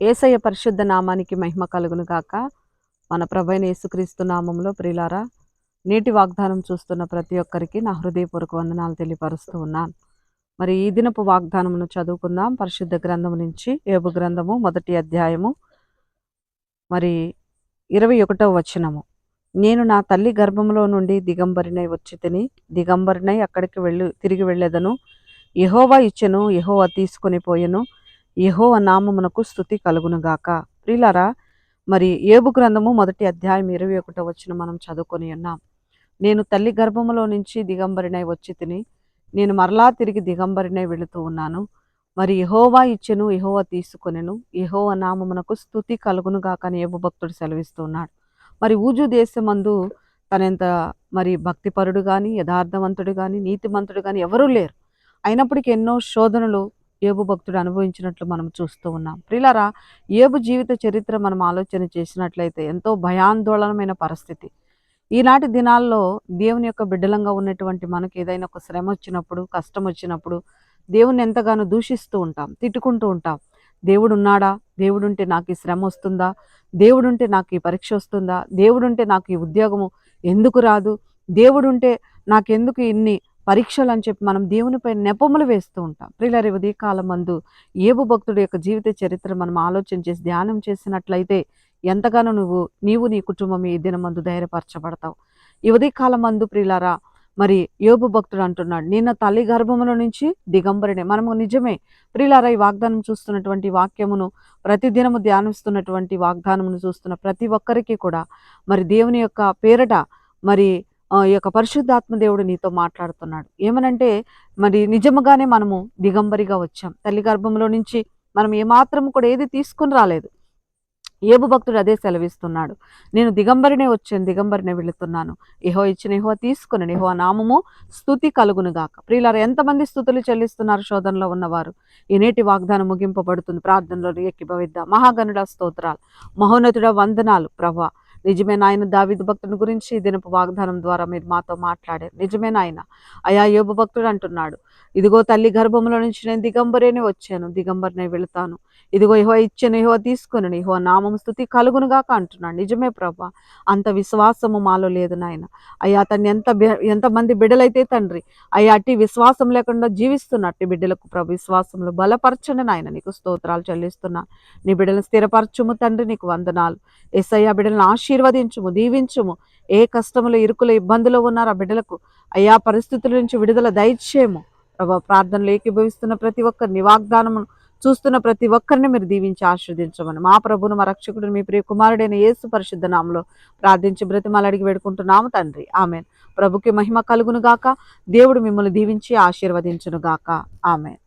ఏసయ్య పరిశుద్ధ నామానికి మహిమ కలుగును గాక. మన ప్రభైన యేసుక్రీస్తు నామంలో ప్రిలారా నేటి వాగ్దానం చూస్తున్న ప్రతి ఒక్కరికి నా హృదయపూర్వక వందనాలు తెలియపరుస్తూ ఉన్నాను. మరి ఈ దినపు వాగ్దానమును చదువుకుందాం. పరిశుద్ధ గ్రంథం నుంచి ఏబు గ్రంథము మొదటి అధ్యాయము మరి ఇరవై ఒకటవ వచనము. నేను నా తల్లి గర్భంలో నుండి దిగంబరినై వచ్చి తిని దిగంబరినై అక్కడికి వెళ్ళి తిరిగి వెళ్ళేదను. యహోవా ఇచ్చెను యహోవా తీసుకొని పోయెను. యహో నామమునకు స్థుతి కలుగునుగాక ప్రిలారా మరి ఏబు గ్రంథము మొదటి అధ్యాయం ఇరవై ఒకటో వచ్చిన మనం చదువుకొని ఉన్నాం. నేను తల్లి గర్భములో నుంచి దిగంబరినై వచ్చి తిని నేను మరలా తిరిగి దిగంబరినై వెళుతూ ఉన్నాను. మరి యహోవా ఇచ్చెను యహోవా తీసుకొనెను యహోవ నామమునకు స్థుతి కలుగునుగాక అని ఏబు భక్తుడు సెలవిస్తూ ఉన్నాడు. మరి ఊజు దేశమందు తనెంత మరి భక్తిపరుడు కానీ యథార్థవంతుడు కానీ నీతిమంతుడు కానీ ఎవరూ లేరు. అయినప్పటికీ ఎన్నో శోధనలు ఏబు భక్తుడు అనుభవించినట్లు మనం చూస్తూ ఉన్నాం. ప్రిలారా ఏబు జీవిత చరిత్ర మనం ఆలోచన చేసినట్లయితే ఎంతో భయాందోళనమైన పరిస్థితి. ఈనాటి దినాల్లో దేవుని యొక్క బిడ్డలంగా ఉన్నటువంటి మనకి ఏదైనా ఒక శ్రమ వచ్చినప్పుడు కష్టం వచ్చినప్పుడు దేవుని ఎంతగానో దూషిస్తూ ఉంటాం తిట్టుకుంటూ ఉంటాం. దేవుడు ఉన్నాడా దేవుడుంటే నాకు ఈ శ్రమ వస్తుందా? దేవుడుంటే నాకు ఈ పరీక్ష వస్తుందా? దేవుడుంటే నాకు ఈ ఉద్యోగము ఎందుకు రాదు? దేవుడుంటే నాకెందుకు ఇన్ని పరీక్షలు అని చెప్పి మనం దేవునిపై నెపములు వేస్తూ ఉంటాం. ప్రియులారి ఉదయ కాలం మందు ఏబు భక్తుడి యొక్క జీవిత చరిత్ర మనం ఆలోచన చేసి ధ్యానం చేసినట్లయితే ఎంతగానో నువ్వు నీవు నీ కుటుంబం ఈ దినమందు ధైర్యపరచబడతావు. ఈ ఉదయ కాలం మందు ప్రియులారా మరి యోబు భక్తుడు అంటున్నాడు నిన్న తల్లి గర్భముల నుంచి దిగంబరినే. మనము నిజమే ప్రియులారా ఈ వాగ్దానం చూస్తున్నటువంటి వాక్యమును ప్రతిదినము ధ్యానిస్తున్నటువంటి వాగ్దానమును చూస్తున్న ప్రతి ఒక్కరికి కూడా మరి దేవుని యొక్క పేరట మరి ఈ యొక్క పరిశుద్ధాత్మ దేవుడు నీతో మాట్లాడుతున్నాడు. ఏమనంటే మరి నిజముగానే మనము దిగంబరిగా వచ్చాం. తల్లి గర్భంలో నుంచి మనం ఏమాత్రం కూడా ఏది తీసుకుని రాలేదు. ఏబు భక్తుడు అదే సెలవిస్తున్నాడు. నేను దిగంబరినే వచ్చాను దిగంబరినే వెళుతున్నాను. ఏహో ఇచ్చిన ఏహో తీసుకుని ఏహో నామము స్థుతి కలుగునుగాక. ప్రియులారు ఎంతమంది స్థుతులు చెల్లిస్తున్నారు శోధనలో ఉన్నవారు? ఈ నేటి వాగ్దానం ముగింపబడుతుంది. ప్రార్థనలో ఎక్కిభవిద్దాం మహాగనుడ స్తోత్రాలు. మహోన్నతుడ వందనాలు ప్రభా. నిజమే నాయన దావిదు భక్తుని గురించి దినపు వాగ్దానం ద్వారా మీరు మాతో మాట్లాడారు. నిజమే నాయన అయా యోబు భక్తుడు అంటున్నాడు. ఇదిగో తల్లి గర్భంలో నుంచి నేను దిగంబరేనే వచ్చాను. దిగంబరనే వెళుతాను. ఇదిగో ఇహో ఇచ్చాను ఇహో తీసుకుని ఇహో నామం స్థుతి కలుగునుగాక అంటున్నాడు. నిజమే ప్రభా అంత విశ్వాసము మాలో లేదు నాయన. అయ్యా తను ఎంత బి- ఎంతమంది బిడ్డలైతే తండ్రి అయ్యా అట్టి విశ్వాసం లేకుండా జీవిస్తున్న అట్టి బిడ్డలకు ప్రభు విశ్వాసంలో బలపరచండి నాయన. నీకు స్తోత్రాలు చెల్లిస్తున్నా. నీ బిడ్డలను స్థిరపరచుము తండ్రి నీకు వందనాలు. ఎస్ఐ బిడ్డలను ఆశీర్వదించుము దీవించుము. ఏ కష్టములు ఇరుకులు ఇబ్బందులు ఉన్నారు ఆ బిడ్డలకు అయ్యా పరిస్థితుల నుంచి విడుదల దయచేయము. ప్రభా ప్రార్థనలు ఏకీభవిస్తున్న ప్రతి ఒక్కరిని వాగ్దానము చూస్తున్న ప్రతి ఒక్కరిని మీరు దీవించి ఆశ్రదించమని మా ప్రభును మా రక్షకుడు మీ ప్రియ కుమారుడైన యేసు పరిశుద్ధ నామంలో ప్రార్థించి బ్రతిమాలు అడిగి వేడుకుంటున్నాము తండ్రి. ఆమెన్. ప్రభుకి మహిమ కలుగును గాక దేవుడు మిమ్మల్ని దీవించి ఆశీర్వదించును గాక ఆమెన్.